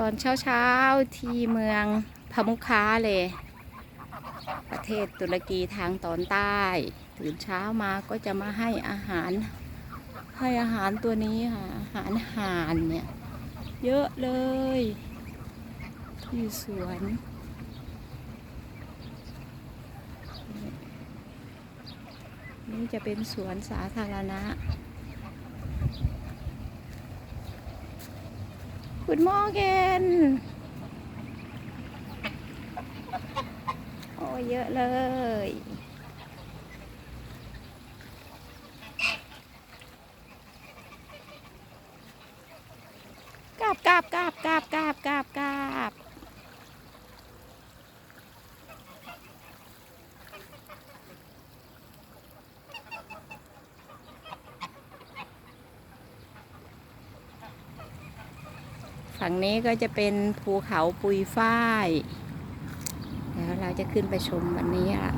ตอนเช้าๆที่เมืองพมุคาเลย ประเทศตุรกีทางตอนใต้ ตื่นเช้ามาก็จะมาให้อาหาร ให้อาหารตัวนี้ค่ะอาหารห่านเนี่ยเยอะเลย ที่สวนนี่จะเป็นสวนสาธารณะ Good morning โอ้เยอะเลย กราบกราบกราบกราบกราบกราบกราบ ฝั่งนี้ก็จะเป็นภูเขาปุยฝ้าย แล้วเราจะขึ้นไปชมวันนี้ล่ะ